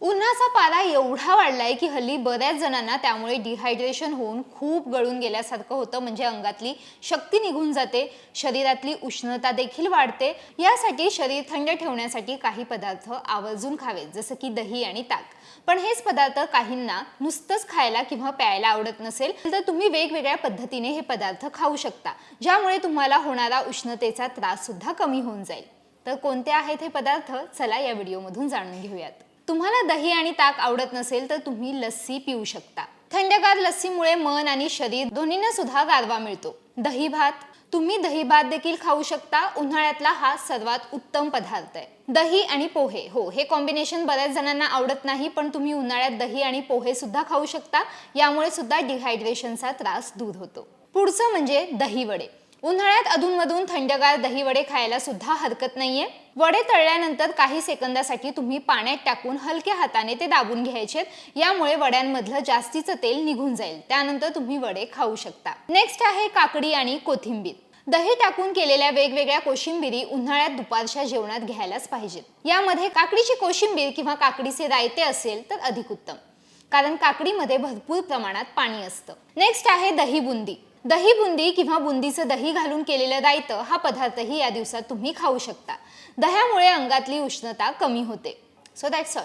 उन्हाचा पारा एवढा वाढलाय की हल्ली बऱ्याच जणांना त्यामुळे डिहायड्रेशन होऊन खूप गळून गेल्यासारखं होतं. म्हणजे अंगातली शक्ती निघून जाते. शरीरातली उष्णता देखील वाढते. यासाठी शरीर थंड ठेवण्यासाठी काही पदार्थ आवर्जून खावेत जसं की दही आणि ताक. पण हेच पदार्थ काहींना नुसतंच खायला किंवा प्यायला आवडत नसेल तर तुम्ही वेगवेगळ्या पद्धतीने हे पदार्थ खाऊ शकता ज्यामुळे तुम्हाला होणारा उष्णतेचा त्रास सुद्धा कमी होऊन जाईल. तर कोणते आहेत हे पदार्थ? चला या व्हिडिओमधून जाणून घेऊयात. तुम्हाला दही आणि ताक आवडत नसेल तर तुम्ही लस्सी पिऊ शकता. थंडगार लस्सीमुळे मन आणि शरीर दोन्हींना सुद्धा गारवा मिळतो. दही भात. तुम्ही दही भात देखील खाऊ शकता. उन्हाळ्यातला हा सर्वात उत्तम पदार्थ आहे. दही आणि पोहे. हो हे कॉम्बिनेशन बऱ्याच जणांना आवडत नाही पण तुम्ही उन्हाळ्यात दही आणि पोहे सुद्धा खाऊ शकता. यामुळे सुद्धा डिहायड्रेशनचा त्रास दूर होतो. पुढचं म्हणजे दही वडे. उन्हाळ्यात अधूनमधून थंडगार दही वडे खायला सुद्धा हरकत नाहीये. वडे तळल्यानंतर काही सेकंदासाठी तुम्ही पाण्यात टाकून हलक्या हाताने ते दाबून घ्यायचेत यामुळे वड्यांमधलं जास्तीचं तेल निघून जाईल. त्यानंतर तुम्ही वडे खाऊ शकता. नेक्स्ट आहे काकडी आणि कोथिंबीर. दही टाकून केलेल्या वेगवेगळ्या कोशिंबिरी उन्हाळ्यात दुपारच्या जेवणात घ्यायलाच पाहिजेत. यामध्ये काकडीची कोशिंबीर किंवा काकडीचे रायते असेल तर अधिक उत्तम. कारण काकडीमध्ये भरपूर प्रमाणात पाणी असतं. नेक्स्ट आहे दही बुंदी दही बुंदी किंवा बुंदीचं दही घालून केलेलं रायतं हा पदार्थही या दिवसात तुम्ही खाऊ शकता. दह्यामुळे अंगातली उष्णता कमी होते. So that's all